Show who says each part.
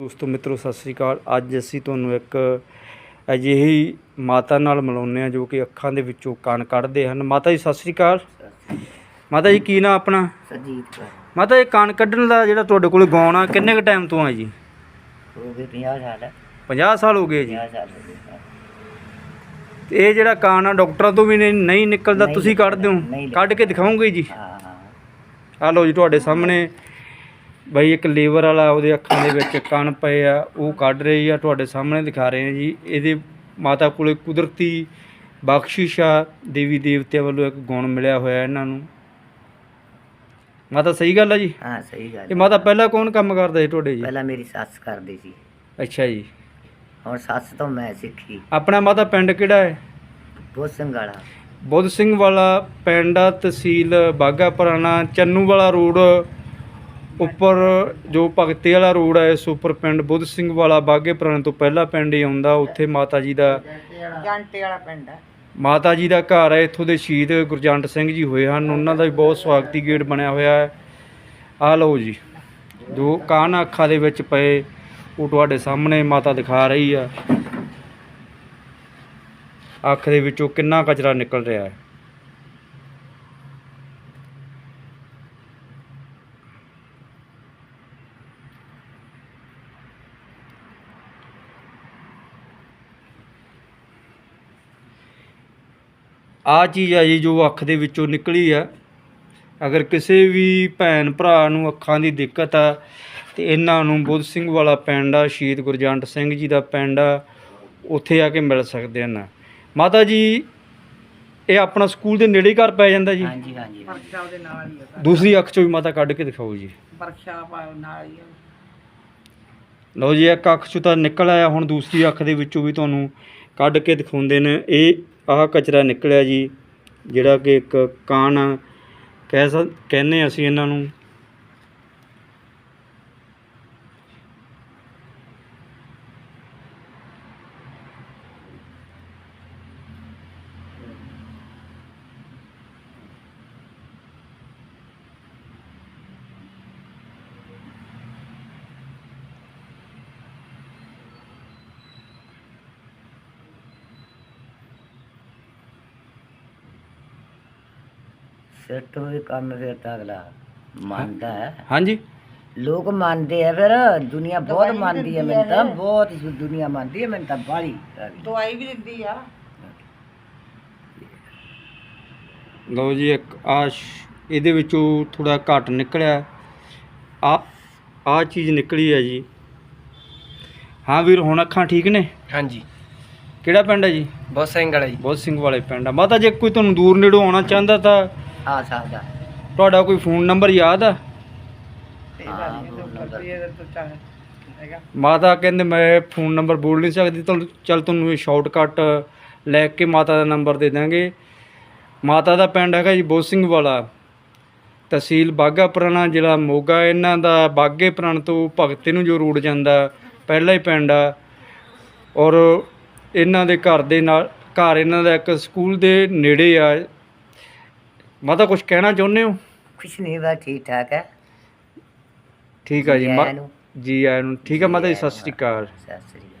Speaker 1: ਦੋਸਤੋ ਮਿੱਤਰੋ ਸਤਿ ਸ੍ਰੀ ਅਕਾਲ। ਅੱਜ ਅਸੀਂ ਤੁਹਾਨੂੰ ਇੱਕ ਅਜਿਹੀ ਮਾਤਾ ਨਾਲ ਮਿਲਾਉਂਦੇ ਹਾਂ ਜੋ ਕਿ ਅੱਖਾਂ ਦੇ ਵਿੱਚੋਂ ਕਣ ਕੱਢਦੇ ਹਨ। ਮਾਤਾ ਜੀ ਸਤਿ ਸ੍ਰੀ ਅਕਾਲ। ਮਾਤਾ ਜੀ ਕੀ ਨਾਂ ਆਪਣਾ?
Speaker 2: ਸਰਜੀਤ ਕੌਰ।
Speaker 1: ਮਾਤਾ ਇਹ ਕਣ ਕੱਢਣ ਦਾ ਜਿਹੜਾ ਤੁਹਾਡੇ ਕੋਲ ਗਾਉਣ ਕਿੰਨੇ ਕ ਟਾਈਮ ਤੋਂ ਆ ਜੀ?
Speaker 2: ਹੋ ਗਏ 50 ਸਾਲ
Speaker 1: 50 ਸਾਲ ਹੋ ਗਏ ਜੀ।
Speaker 2: 50 ਸਾਲ ਹੋ ਗਏ
Speaker 1: ਤੇ ਇਹ ਜਿਹੜਾ ਕਣ ਆ ਡਾਕਟਰਾਂ ਤੋਂ ਵੀ ਨਹੀਂ ਨਹੀਂ ਨਿਕਲਦਾ
Speaker 2: ਨਹੀਂ
Speaker 1: ਤੁਸੀਂ ਕੱਢਦੇ
Speaker 2: ਨਿਕਲਦਾ, ਨਹੀਂ
Speaker 1: ਹੋ ਕੱਢ ਕੇ ਦਿਖਾਓਗੇ ਜੀ?
Speaker 2: ਹਾਂ ਹਾਂ।
Speaker 1: ਆ ਲਓ ਜੀ ਤੁਹਾਡੇ ਸਾਹਮਣੇ ਬਈ ਇੱਕ ਲੀਵਰ ਵਾਲਾ ਉਹਦੇ ਅੱਖਾਂ ਦੇ ਵਿੱਚ ਕਣ ਪਏ ਆ ਉਹ ਕੱਢ ਰਹੀ ਆ ਤੁਹਾਡੇ ਸਾਹਮਣੇ ਦਿਖਾ ਰਹੇ ਆ ਜੀ। ਇਹਦੇ ਮਾਤਾ ਕੋਲੇ ਕੁਦਰਤੀ ਬਖਸ਼ਿਸ਼ ਆ ਦੇਵੀ ਦੇਵਤਿਆਂ ਵੱਲੋਂ ਇੱਕ ਗੁਣ ਮਿਲਿਆ ਹੋਇਆ ਇਹਨਾਂ ਨੂੰ। ਮਾਤਾ ਸਹੀ ਗੱਲ ਆ ਜੀ?
Speaker 2: ਹਾਂ ਸਹੀ ਗੱਲ
Speaker 1: ਇਹ ਮਾਤਾ ਪਹਿਲਾਂ ਕੌਣ ਕੰਮ ਕਰਦਾ ਸੀ ਤੁਹਾਡੇ ਜੀ?
Speaker 2: ਪਹਿਲਾਂ ਮੇਰੀ ਸੱਸ ਕਰਦੀ ਸੀ।
Speaker 1: ਅੱਛਾ ਜੀ।
Speaker 2: ਹੁਣ ਸੱਸ ਤੋਂ ਮੈਂ ਸਿੱਖੀ।
Speaker 1: ਆਪਣਾ ਮਾਤਾ ਪਿੰਡ ਕਿਹੜਾ ਹੈ?
Speaker 2: ਬਹੁਤ ਸੰਗਾਲਾ
Speaker 1: ਬੁੱਧ ਸਿੰਘ ਵਾਲਾ ਪਿੰਡ ਆ ਤਹਿਸੀਲ ਬਾਗਾ ਪੁਰਾਣਾ ਚੰਨੂ ਵਾਲਾ ਰੋਡ ਉੱਪਰ ਜੋ ਭਗਤੀ ਵਾਲਾ ਰੋਡ ਹੈ ਇਸ ਉੱਪਰ ਪਿੰਡ ਬੁੱਧ ਸਿੰਘ ਵਾਲਾ ਬਾਗੇ ਪੁਰਾਣੇ ਤੋਂ ਪਹਿਲਾ ਪਿੰਡ ਹੀ ਆਉਂਦਾ ਉੱਥੇ ਮਾਤਾ ਜੀ ਦਾ
Speaker 2: ਜੰਟੇ ਵਾਲਾ ਪਿੰਡ ਹੈ
Speaker 1: ਮਾਤਾ ਜੀ ਦਾ ਘਰ ਹੈ ਇੱਥੋਂ ਦੇ ਸ਼ਹੀਦ ਗੁਰਜੰਟ ਸਿੰਘ ਜੀ ਹੋਏ ਹਨ ਉਹਨਾਂ ਦਾ ਵੀ ਬਹੁਤ ਸਵਾਗਤੀ ਗੇਟ ਬਣਿਆ ਹੋਇਆ ਹੈ। ਆ ਲਓ ਜੀ ਜੋ ਕਾਨ ਅੱਖਾਂ ਦੇ ਵਿੱਚ ਪਏ ਉਹ ਤੁਹਾਡੇ ਸਾਹਮਣੇ ਮਾਤਾ ਦਿਖਾ ਰਹੀ ਆ। ਅੱਖ ਦੇ ਵਿੱਚੋਂ ਕਿੰਨਾ ਕਚਰਾ ਨਿਕਲ ਰਿਹਾ ਹੈ। ਆ ਚੀਜ਼ ਆ ਜੀ ਜੋ ਅੱਖ ਦੇ ਵਿੱਚੋਂ ਨਿਕਲੀ ਆ। ਅਗਰ ਕਿਸੇ ਵੀ ਭੈਣ ਭਰਾ ਨੂੰ ਅੱਖਾਂ ਦੀ ਦਿੱਕਤ ਆ ਤੇ ਇਹਨਾਂ ਨੂੰ ਬੁੱਧ ਸਿੰਘ ਵਾਲਾ ਪਿੰਡ ਆ ਸ਼ਹੀਦ ਗੁਰਜੰਟ ਸਿੰਘ ਜੀ ਦਾ ਪਿੰਡ ਆ ਉੱਥੇ ਆ ਕੇ ਮਿਲ ਸਕਦੇ ਹਨ। ਮਾਤਾ ਜੀ ਇਹ ਆਪਣਾ ਸਕੂਲ ਦੇ ਨੇੜੇ ਹੀ ਘਰ ਪੈ ਜਾਂਦਾ ਜੀ?
Speaker 2: ਹਾਂਜੀ ਹਾਂਜੀ।
Speaker 3: ਵਰਕਸ਼ਾਪ ਦੇ ਨਾਲ ਹੀ ਹੈ
Speaker 1: ਦੂਸਰੀ ਅੱਖ ਚੋਂ ਵੀ ਮਾਤਾ ਕੱਢ ਕੇ ਦਿਖਾਓ ਜੀ।
Speaker 3: ਵਰਕਸ਼ਾਪ ਆ ਨਾਲ ਹੀ ਆ।
Speaker 1: ਲਓ ਜੀ ਇੱਕ ਅੱਖ ਚੋਂ ਤਾਂ ਨਿਕਲ ਆਇਆ ਹੁਣ ਦੂਸਰੀ ਅੱਖ ਦੇ ਵਿੱਚੋਂ ਵੀ ਤੁਹਾਨੂੰ ਕੱਢ ਕੇ ਦਿਖਾਉਂਦੇ ਨੇ। ਇਹ ਆਹ ਕਚਰਾ ਨਿਕਲਿਆ ਜੀ ਜਿਹੜਾ ਕਿ ਇੱਕ ਕਾਣ ਕਹਿ ਸਕ ਕਹਿੰਦੇ ਅਸੀਂ ਇਹਨਾਂ ਨੂੰ
Speaker 2: ਸੈੱਟ ਹੋਏ ਕੰਮ ਫਿਰ ਤਾਂ ਅਗਲਾ ਮੰਨਦਾ ਹੈ।
Speaker 1: ਹਾਂਜੀ।
Speaker 2: ਲੋਕ ਮੰਨਦੇ ਆ ਫਿਰ ਦੁਨੀਆ ਬਹੁਤ ਮੰਨਦੀ ਹੈ ਮੈਨੂੰ ਤਾਂ ਬਹੁਤ ਦੁਨੀਆ ਮੰਨਦੀ ਹੈ ਮੈਨੂੰ ਤਾਂ ਬਾਹਲੀ
Speaker 3: ਦਵਾਈ ਵੀ ਦਿੰਦੀ ਆ।
Speaker 1: ਲਓ ਜੀ ਇੱਕ ਆ ਇਹਦੇ ਵਿੱਚੋਂ ਥੋੜਾ ਘੱਟ ਨਿਕਲਿਆ। ਆ ਆ ਚੀਜ਼ ਨਿਕਲੀ ਹੈ ਜੀ। ਹਾਂ ਵੀਰ ਹੁਣ ਅੱਖਾਂ ਠੀਕ ਨੇ?
Speaker 4: ਹਾਂਜੀ।
Speaker 1: ਕਿਹੜਾ ਪਿੰਡ ਹੈ ਜੀ?
Speaker 4: ਬਹੁਤ ਸਿੰਘ ਵਾਲਾ ਜੀ।
Speaker 1: ਬਹੁਤ ਸਿੰਘ ਵਾਲੇ ਪਿੰਡ ਆ। ਮਾਤਾ ਜੇ ਕੋਈ ਤੁਹਾਨੂੰ ਦੂਰ ਨੇੜੋਂ ਆਉਣਾ ਚਾਹੁੰਦਾ ਤਾਂ
Speaker 2: ਆ ਸਕਦਾ
Speaker 1: ਤੁਹਾਡਾ ਕੋਈ ਫੋਨ ਨੰਬਰ ਯਾਦ ਆ? ਮਾਤਾ ਕਹਿੰਦੇ ਮੈਂ ਫੋਨ ਨੰਬਰ ਬੋਲ ਨਹੀਂ ਸਕਦੀ ਤੁਹਾਨੂੰ ਚੱਲ ਤੁਹਾਨੂੰ ਇਹ ਸ਼ਾਰਟਕਟ ਲੈ ਕੇ ਮਾਤਾ ਦਾ ਨੰਬਰ ਦੇ ਦਾਂਗੇ। ਮਾਤਾ ਦਾ ਪਿੰਡ ਹੈਗਾ ਜੀ ਬੋਧ ਸਿੰਘ ਵਾਲਾ। ਤਹਿਸੀਲ ਬਾਗਾ ਪੁਰਾਣਾ ਜ਼ਿਲ੍ਹਾ ਮੋਗਾ। ਇਹਨਾਂ ਦਾ ਬਾਗੇ ਪੁਰਾਣ ਤੋਂ ਭਗਤੇ ਨੂੰ ਜੋ ਰੂਟ ਜਾਂਦਾ ਪਹਿਲਾ ਹੀ ਪਿੰਡ ਆ। ਔਰ ਇਹਨਾਂ ਦੇ ਘਰ ਦੇ ਨਾਲ ਘਰ ਇਹਨਾਂ ਦਾ ਇੱਕ ਸਕੂਲ ਦੇ ਨੇੜੇ ਆ। ਮਾਤਾ ਕੁਝ ਕਹਿਣਾ ਚਾਹੁੰਦੇ ਹੋ?
Speaker 2: ਕੁਛ ਨਹੀਂ ਬਸ ਠੀਕ ਠਾਕ ਹੈ।
Speaker 1: ਠੀਕ ਆ ਜੀ
Speaker 2: ਜੀ
Speaker 1: ਮਾ-
Speaker 2: ਆਇਆਂ ਨੂੰ।
Speaker 1: ਜੀ ਆਇਆਂ ਨੂੰ। ਠੀਕ ਆ ਮਾਤਾ ਜੀ ਸਤਿ ਸ਼੍ਰੀ ਅਕਾਲ।
Speaker 2: ਸਤਿ ਸ੍ਰੀ ਅਕਾਲ